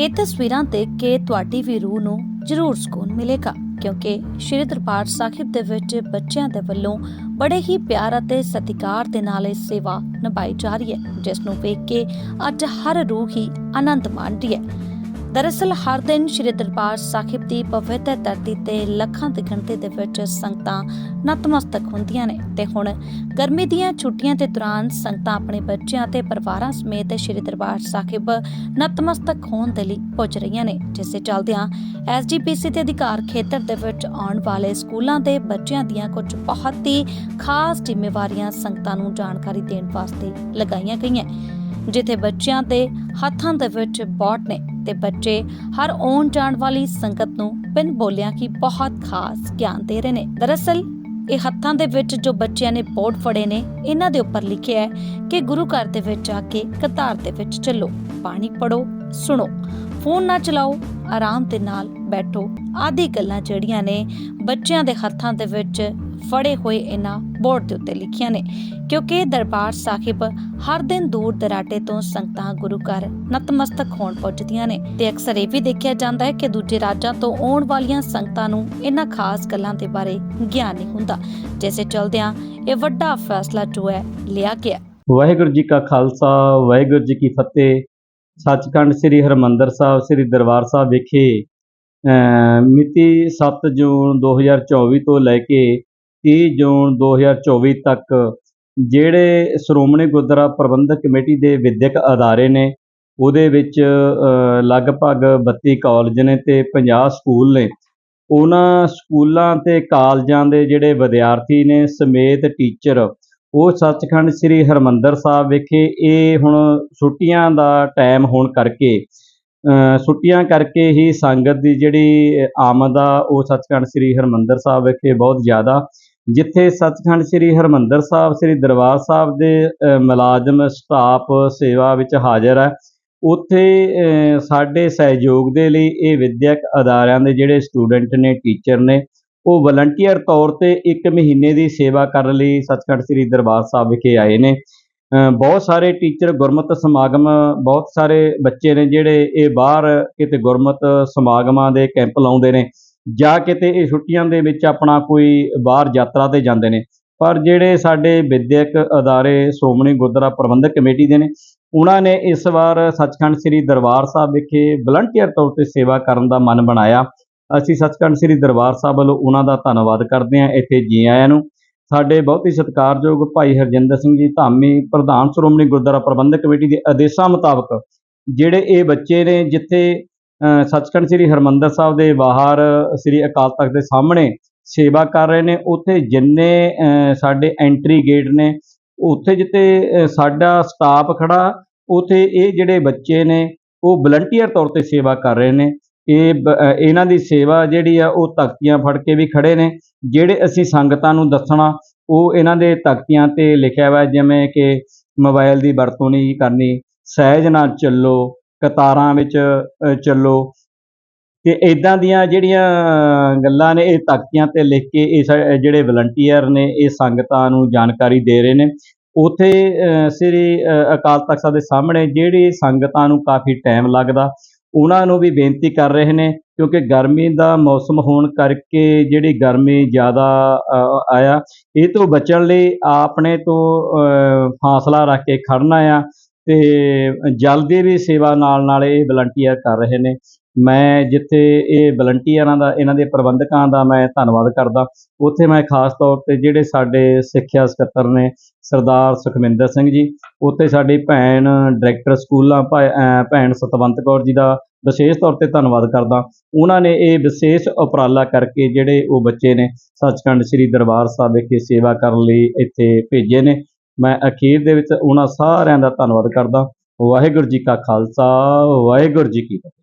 ਇਹ ਤਸਵੀਰਾਂ ਦੇਖ ਕੇ ਤੁਹਾਡੀ ਵੀ ਰੂਹ ਨੂੰ ਜ਼ਰੂਰ ਸਕੂਨ ਮਿਲੇਗਾ, ਕਿਉਂਕਿ ਸ਼੍ਰੀ ਦਰਬਾਰ ਸਾਹਿਬ ਦੇ ਵਿੱਚ ਬੱਚਿਆਂ ਦੇ ਵੱਲੋਂ ਬੜੇ ਹੀ ਪਿਆਰ ਅਤੇ ਸਤਿਕਾਰ ਦੇ ਨਾਲ ਇਹ ਸੇਵਾ ਨਿਭਾਈ ਜਾ ਰਹੀ ਹੈ, ਜਿਸ ਨੂੰ ਵੇਖ ਕੇ ਅੱਜ ਹਰ ਰੂਹ ਹੀ ਆਨੰਦ ਮਾਣਦੀ ਹੈ। ਦਰਅਸਲ ਹਰ ਦਿਨ ਸ਼੍ਰੀ ਦਰਬਾਰ ਸਾਹਿਬ ਦੀ ਪਵਿੱਤਰ ਧਰਤੀ ਤੇ ਲੱਖਾਂ ਦੀ ਗਿਣਤੀ ਦੇ ਵਿੱਚ ਸੰਗਤਾਂ ਨਤਮਸਤਕ ਹੁੰਦੀਆਂ ਨੇ ਤੇ ਹੁਣ ਗਰਮੀ ਦੀਆਂ ਛੁੱਟੀਆਂ ਦੇ ਦੌਰਾਨ ਸੰਗਤਾਂ ਆਪਣੇ ਬੱਚਿਆਂ ਤੇ ਪਰਿਵਾਰਾਂ ਸਮੇਤ ਸ਼੍ਰੀ ਦਰਬਾਰ ਸਾਹਿਬ ਨਤਮਸਤਕ ਹੋਣ ਦੇ ਲਈ ਪੁੱਜ ਰਹੀਆਂ ਨੇ, ਜਿਸ ਦੇ ਚੱਲਦਿਆਂ ਐਸਜੀਪੀਸੀ ਦੇ ਅਧਿਕਾਰ ਖੇਤਰ ਦੇ ਵਿੱਚ ਆਉਣ ਵਾਲੇ ਸਕੂਲਾਂ ਦੇ ਬੱਚਿਆਂ ਦੀਆਂ ਕੁਝ ਬਹੁਤ ਹੀ ਖਾਸ ਜ਼ਿੰਮੇਵਾਰੀਆਂ ਸੰਗਤਾਂ ਨੂੰ ਜਾਣਕਾਰੀ ਦੇਣ ਵਾਸਤੇ ਲਗਾਈਆਂ ਗਈਆਂ, ਜਿੱਥੇ ਬੱਚਿਆਂ ਦੇ ਹੱਥਾਂ ਦੇ ਵਿੱਚ ਬੋਟ ਨੇ। ਤੇ ਬੱਚੇ ਹਰ ਆਉਣ ਜਾਣ ਵਾਲੀ ਸੰਗਤ ਨੂੰ ਬਿਨ ਬੋਲਿਆਂ ਕੀ ਬਹੁਤ ਖਾਸ ਗਿਆਨ ਦੇ ਰਹੇ ਨੇ। ਦਰਅਸਲ, ਇਹ ਹੱਥਾਂ ਦੇ ਵਿੱਚ ਜੋ ਬੱਚਿਆਂ ਨੇ ਬੋਰਡ ਫੜੇ ਨੇ, ਇਹਨਾਂ ਦੇ ਉੱਪਰ ਲਿਖਿਆ ਹੈ ਕਿ ਗੁਰੂ ਘਰ ਦੇ ਵਿੱਚ ਆ ਕੇ ਕਤਾਰ ਦੇ ਵਿੱਚ ਚੱਲੋ ਪਾਣੀ ਪੜੋ ਸੁਣੋ, ਫੋਨ ਨਾ ਚਲਾਓ, ਆਰਾਮ ਦੇ ਨਾਲ ਬੈਠੋ। ਆਦਿ ਗੱਲਾਂ ਜਿਹੜੀਆਂ ਨੇ ਬੱਚਿਆਂ ਦੇ ਹੱਥਾਂ ਦੇ ਵਿੱਚ ਫੜੇ ਹੋਏ ਇਹਨਾਂ ਬੋਰਡ ਦੇ ਉੱਤੇ ਲਿਖੀਆਂ ਨੇ, ਕਿਉਂਕਿ ਦਰਬਾਰ ਸਾਹਿਬ ਹਰ ਦਿਨ ਦੂਰ ਦਰਾਡੇ ਤੋਂ ਸੰਗਤਾਂ ਗੁਰੂ ਘਰ ਨਤਮਸਤਕ ਹੋਣ ਪਹੁੰਚਦੀਆਂ ਨੇ ਤੇ ਅਕਸਰ ਇਹ ਵੀ ਦੇਖਿਆ ਜਾਂਦਾ ਹੈ ਕਿ ਦੂਜੇ ਰਾਜਾਂ ਤੋਂ ਆਉਣ ਵਾਲੀਆਂ ਸੰਗਤਾਂ ਨੂੰ ਇਹਨਾਂ ਖਾਸ ਗੱਲਾਂ ਦੇ ਬਾਰੇ ਗਿਆਨ ਨਹੀਂ ਹੁੰਦਾ, ਜਿਸੇ ਚਲਦਿਆਂ ਇਹ ਵੱਡਾ ਫੈਸਲਾ ਜੋ ਹੈ ਲਿਆ ਗਿਆ। ਵਾਹਿਗੁਰੂ ਜੀ ਕਾ ਖਾਲਸਾ, ਵਾਹਿਗੁਰੂ ਜੀ ਕੀ ਫਤਿਹ। ਸੱਚਖੰਡ ਸ੍ਰੀ ਹਰਮੰਦਰ ਸਾਹਿਬ, ਸ੍ਰੀ ਦਰਬਾਰ ਸਾਹਿਬ ਵਿਖੇ ਅਮ ਮਿਤੀ 7 ਜੂਨ 2024 ਤੋਂ ਲੈ ਕੇ 30 ਜੂਨ 2024 ਤੱਕ ਜਿਹੜੇ ਸ਼੍ਰੋਮਣੀ ਗੁਰਦੁਆਰਾ ਪ੍ਰਬੰਧਕ ਕਮੇਟੀ ਦੇ ਵਿਦਿਅਕ ਅਦਾਰੇ ਨੇ, ਉਹਦੇ ਵਿੱਚ ਲਗਭਗ 32 ਕਾਲਜ ਨੇ ਤੇ 50 ਸਕੂਲ ਨੇ। ਉਹਨਾਂ ਸਕੂਲਾਂ ਤੇ ਕਾਲਜਾਂ ਦੇ ਜਿਹੜੇ ਵਿਦਿਆਰਥੀ ਨੇ ਸਮੇਤ ਟੀਚਰ ਉਹ ਸੱਚਖੰਡ ਸ੍ਰੀ ਹਰਮੰਦਰ ਸਾਹਿਬ ਵਿਖੇ ਇਹ ਹੁਣ ਛੁੱਟੀਆਂ ਦਾ ਟਾਈਮ ਹੋਣ ਕਰਕੇ ਛੁੱਟੀਆਂ ਕਰਕੇ ਹੀ ਸੰਗਤ ਦੀ ਜਿਹੜੀ ਆਮਦ ਆ, ਉਹ ਸੱਚਖੰਡ ਸ੍ਰੀ ਹਰਮੰਦਰ ਸਾਹਿਬ ਵਿਖੇ ਬਹੁਤ ਜ਼ਿਆਦਾ ਜਿੱਥੇ ਸੱਚਖੰਡ ਸ੍ਰੀ ਹਰਮੰਦਰ ਸਾਹਿਬ, ਸ੍ਰੀ ਦਰਬਾਰ ਸਾਹਿਬ ਦੇ ਮੁਲਾਜ਼ਮ, ਸਟਾਫ, ਸੇਵਾ ਵਿੱਚ ਹਾਜ਼ਰ ਹੈ। ਉੱਥੇ ਸਾਡੇ ਸਹਿਯੋਗ ਦੇ ਲਈ ਇਹ ਵਿਦਿਅਕ ਅਦਾਰਿਆਂ ਦੇ ਜਿਹੜੇ ਸਟੂਡੈਂਟ ਨੇ, ਟੀਚਰ ਨੇ, ਉਹ ਵਲੰਟੀਅਰ ਤੌਰ ਤੇ ਇੱਕ ਮਹੀਨੇ ਦੀ ਸੇਵਾ ਕਰਨ ਲਈ ਸੱਚਖੰਡ ਸ੍ਰੀ ਦਰਬਾਰ ਸਾਹਿਬ ਵਿਖੇ ਆਏ ਨੇ। ਬਹੁਤ ਸਾਰੇ ਟੀਚਰ ਗੁਰਮਤਿ ਸਮਾਗਮ, ਬਹੁਤ ਸਾਰੇ ਬੱਚੇ ਨੇ ਜਿਹੜੇ ਇਹ ਬਾਹਰ ਕਿਤੇ ਗੁਰਮਤ ਸਮਾਗਮਾਂ ਦੇ ਕੈਂਪ ਲਾਉਂਦੇ ਨੇ। ਜਾਂ ਕਿਤੇ ਇਹ ਛੁੱਟੀਆਂ ਦੇ ਵਿੱਚ ਆਪਣਾ ਕੋਈ ਬਾਹਰ ਯਾਤਰਾ ਤੇ ਜਾਂਦੇ ਨੇ। ਪਰ ਜਿਹੜੇ ਸਾਡੇ ਵਿਦਿਅਕ ਅਦਾਰੇ ਸ਼੍ਰੋਮਣੀ ਗੁਰਦੁਆਰਾ ਪ੍ਰਬੰਧਕ ਕਮੇਟੀ ਦੇ ਨੇ, ਉਹਨਾਂ ਨੇ ਇਸ ਵਾਰ ਸੱਚਖੰਡ ਸ੍ਰੀ ਦਰਬਾਰ ਸਾਹਿਬ ਵਿਖੇ ਵਲੰਟੀਅਰ ਤੌਰ ਤੇ ਸੇਵਾ ਕਰਨ ਦਾ ਮਨ ਬਣਾਇਆ। ਅਸੀਂ ਸੱਚਖੰਡ ਸ੍ਰੀ ਦਰਬਾਰ ਸਾਹਿਬ ਵੱਲੋਂ ਉਹਨਾਂ ਦਾ ਧੰਨਵਾਦ ਕਰਦੇ ਹਾਂ। ਇੱਥੇ ਜੀ ਆਇਆਂ ਨੂੰ ਸਾਡੇ ਬਹੁਤ ਹੀ ਸਤਿਕਾਰਯੋਗ ਭਾਈ ਹਰਜਿੰਦਰ ਸਿੰਘ ਜੀ ਧਾਮੀ ਪ੍ਰਧਾਨ ਸ਼੍ਰੋਮਣੀ ਗੁਰਦੁਆਰਾ ਪ੍ਰਬੰਧਕ ਕਮੇਟੀ ਦੇ ਆਦੇਸ਼ਾਂ ਮੁਤਾਬਕ, ਜਿਹੜੇ ਇਹ ਬੱਚੇ ਨੇ, ਜਿੱਥੇ ਸੱਚਖੰਡ ਸ੍ਰੀ ਹਰਮੰਦਰ ਸਾਹਿਬ ਦੇ ਬਾਹਰ ਸ੍ਰੀ ਅਕਾਲ ਤਖਤ ਦੇ ਸਾਹਮਣੇ ਸੇਵਾ ਕਰ ਰਹੇ ਨੇ। ਉੱਥੇ ਜਿੰਨੇ ਸਾਡੇ ਐਂਟਰੀ ਗੇਟ ਨੇ, ਉੱਥੇ ਜਿੱਥੇ ਸਾਡਾ ਸਟਾਫ ਖੜਾ, ਉੱਥੇ ਇਹ ਜਿਹੜੇ ਬੱਚੇ ਨੇ, ਉਹ ਵਲੰਟੀਅਰ ਤੌਰ ਤੇ ਸੇਵਾ ਕਰ ਰਹੇ ਨੇ। ਇਹ ਬ- ਇਹਨਾਂ ਦੀ ਸੇਵਾ ਜਿਹੜੀ ਆ, ਉਹ ਤਖਤੀਆਂ ਫੜ ਕੇ ਵੀ ਖੜੇ ਨੇ। ਜਿਹੜੇ ਅਸੀਂ ਸੰਗਤਾਂ ਨੂੰ ਦੱਸਣਾ, ਉਹ ਇਹਨਾਂ ਦੇ ਤਖਤੀਆਂ ਤੇ ਲਿਖਿਆ ਹੋਇਆ, ਜਿਵੇਂ ਕਿ ਮੋਬਾਈਲ ਦੀ ਵਰਤੋਂ ਨਹੀਂ ਕਰਨੀ, ਸਹਿਜ ਨਾਲ ਚੱਲੋ ਕਤਾਰਾਂ ਵਿੱਚ ਚੱਲੋ। ਤੇ ਇਦਾਂ ਦੀਆਂ ਜਿਹੜੀਆਂ ਗੱਲਾਂ ਨੇ ਇਹ ਤਖਤੀਆਂ ਤੇ ਲਿਖ ਕੇ ਇਹ ਸਾ- ਜਿਹੜੇ ਵਲੰਟੀਅਰ ਨੇ ਇਹ ਸੰਗਤਾਂ ਨੂੰ ਜਾਣਕਾਰੀ ਦੇ ਰਹੇ ਨੇ। ਉਥੇ ਸ੍ਰੀ ਅ, ਅਕਾਲ ਤਖਤ ਸਾਹਿਬ ਦੇ ਸਾਹਮਣੇ ਜਿਹੜੀ ਸੰਗਤਾਂ ਨੂੰ ਕਾਫੀ ਟਾਈਮ ਲੱਗਦਾ ਉਹਨਾਂ ਨੂੰ ਵੀ ਬੇਨਤੀ ਕਰ ਰਹੇ ਨੇ ਕਿਉਂਕਿ ਗਰਮੀ ਦਾ ਮੌਸਮ ਹੋਣ ਕਰਕੇ ਜਿਹੜੀ ਗਰਮੀ ਜ਼ਿਆਦਾ ਆਇਆ ਇਹ ਤੋਂ ਬਚਣ ਲਈ ਆਪਣੇ ਤੋਂ ਅ, ਫਾਸਲਾ ਰੱਖ ਕੇ ਖੜਨਾ ਆ। ਤੇ ਜਲ ਦੀ ਵੀ ਸੇਵਾ ਨਾਲ ਨਾਲ ਇਹ ਵਲੰਟੀਅਰ ਕਰ ਰਹੇ ਨੇ। ਮੈਂ ਜਿੱਥੇ ਇਹ ਵਲੰਟੀਅਰਾਂ ਦਾ, ਇਹਨਾਂ ਦੇ ਪ੍ਰਬੰਧਕਾਂ ਦਾ ਮੈਂ ਧੰਨਵਾਦ ਕਰਦਾ। ਉੱਥੇ ਮੈਂ ਖਾਸ ਤੌਰ ਤੇ ਜਿਹੜੇ ਸਾਡੇ ਸਿੱਖਿਆ ਸਕੱਤਰ ਨੇ, ਸਰਦਾਰ ਸੁਖਮਿੰਦਰ ਸਿੰਘ ਜੀ, ਉੱਥੇ ਸਾਡੀ ਭੈਣ ਡਾਇਰੈਕਟਰ ਸਕੂਲਾਂ ਭਾ- ਭੈਣ ਸਤਵੰਤ ਕੌਰ ਜੀ ਦਾ ਵਿਸ਼ੇਸ਼ ਤੌਰ ਤੇ ਧੰਨਵਾਦ ਕਰਦਾ। ਉਹਨਾਂ ਨੇ ਇਹ ਵਿਸ਼ੇਸ਼ ਉਪਰਾਲਾ ਕਰਕੇ ਜਿਹੜੇ ਉਹ ਬੱਚੇ ਨੇ, ਸੱਚਖੰਡ ਸ੍ਰੀ ਦਰਬਾਰ ਸਾਹਿਬ ਵਿਖੇ ਸੇਵਾ ਕਰਨ ਲਈ ਇੱਥੇ ਭੇਜੇ ਨੇ। ਮੈਂ ਅਖੀਰ ਦੇ ਵਿੱਚ ਉਹਨਾਂ ਸਾਰਿਆਂ ਦਾ ਧੰਨਵਾਦ ਕਰਦਾ। ਵਾਹਿਗੁਰੂ ਜੀ ਕਾ ਖਾਲਸਾ, ਵਾਹਿਗੁਰੂ ਜੀ ਕੀ ਫਤਿਹ।